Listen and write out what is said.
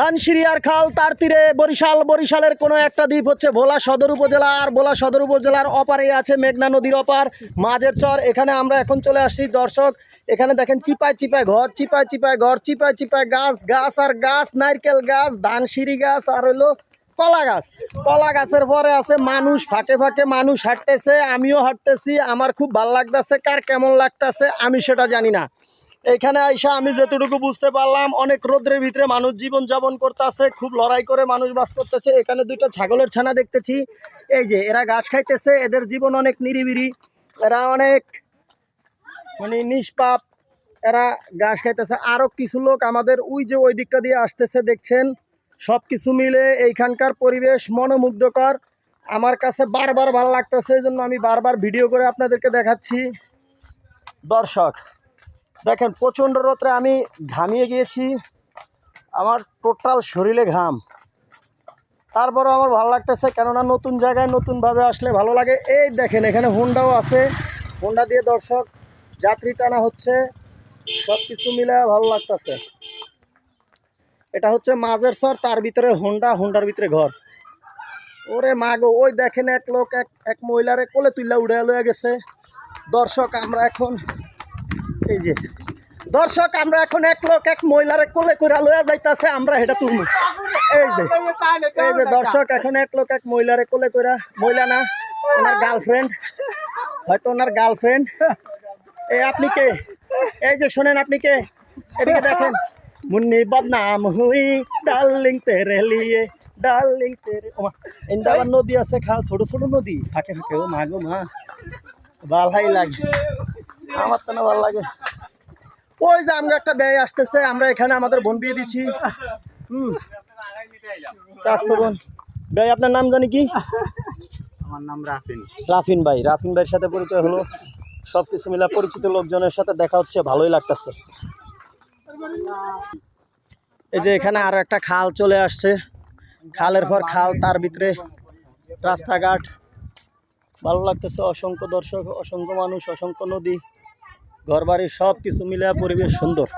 ধানসিরিয়ার খাল, তার তীরে বরিশাল। বরিশালের কোনো একটা দ্বীপ হচ্ছে ভোলা সদর উপজেলা, আর ভোলা সদর উপজেলার অপারে আছে মেঘনা নদীর অপার, মাঝের চর। এখানে আমরা এখন চলে আসছি, দর্শক, এখানে দেখেন চিপায় চিপায় ঘর, চিপায় চিপায় ঘর, চিপায় চিপায় গাছ গাছ আর গাছ, নারকেল গাছ ধানসিঁড়ি গাছ, আর হইল কলা গাছ। কলা গাছের পরে আছে মানুষ, ফাঁকে ফাঁকে মানুষ হাঁটতেছে, আমিও হাঁটতেছি, আমার খুব ভালো লাগতেছে, কার কেমন লাগতেছে, আমি সেটা জানি না। এখানে আইসা আমি যতটুকু বুঝতে পারলাম, অনেক রোদ্রের ভিতরে মানুষ জীবন যাপন করতেছে, খুব লড়াই করে মানুষ বাস করতেছে। এখানে দুইটা ছাগলের ছানা দেখতেছি। এই যে, এরা ঘাস খাইতেছে, এদের জীবন অনেক নিরিবিরি এরা অনেক মানে নিষ্পাপ, এরা ঘাস খাইতেছে। আরও কিছু লোক আমাদের ওই যে ওই দিকটা দিয়ে আসতেছে, দেখছেন? সব কিছু মিলে এইখানকার পরিবেশ মনোমুগ্ধকর। আমার কাছে বারবার ভালো লাগতেছে, এই জন্য আমি বারবার ভিডিও করে আপনাদেরকে দেখাচ্ছি। দর্শক দেখেন, প্রচণ্ড রোদ্রে আমি ঘামিয়ে গিয়েছি। আমার টোটাল শরীরে ঘাম। তারপরে আমার ভালো লাগতেছে, কেননা নতুন জায়গায় নতুনভাবে আসলে ভালো লাগে। এই দেখেন, এখানে হোন্ডাও আছে। হোন্ডা দিয়ে দর্শক, যাত্রী টানা হচ্ছে সব কিছু মিলে ভালো লাগতেছে। এটা হচ্ছে মাঝের সর, তার ভিতরে হোন্ডা, হোন্ডার ভিতরে ঘর। ওরে মাগো ওই দেখেন এক লোক, এক এক মহিলারে কোলে তুইলা উড়ে লয়ে গেছে। দর্শক, আমরা এখন এই যে। দর্শক, আমরা এখন এক লোক, এক মহিলারে কোলে করে লয়ে যাইতাছে, আমরা এটা তুলমু। এই যে এই যে দর্শক, এখন এক লোক, এক মহিলারে কোলে করে মহিলা না, ওনার গার্লফ্রেন্ড, হয়তো ওনার গার্লফ্রেন্ড। এই আপনি কে? এই যে, শোনেন আপনি কে? এদিকে দেখেন। মুন্নি বদনাম হুই, ডার্লিং তেরে লিয়ে, ডার্লিং তেরে ও মা এন্দা নদী আছে খাল, ছোট ছোট নদী। ফাঁকে ফাঁকে, ও মা গো মা। ভালাই লাগে। আমার তো না ভালো লাগে। ওই যে আমরা একটা ব্যয় আসতেছে আমরা এখানে আমাদের বোন বিয়ে দিচ্ছি হুম। চাস্তো বোন। ব্যয় আপনার নাম জানি কি? আমার নাম রাফিন। রাফিন ভাই। রাফিন ভাইয়ের সাথে পরিচয় হলো। সব কিছু মিলা পরিচিত লোকজনের সাথে দেখা হচ্ছে ভালোই লাগতেছে। এই যে এখানে আরও একটা খাল চলে আসছে। খালের পর খাল তার ভিতরে রাস্তাঘাট। ভালো লাগতেছে। অসংখ্য দর্শক অসংখ্য মানুষ অসংখ্য নদী। ঘরবাড়ি সব কিছু মিলে পরিবেশ সুন্দর।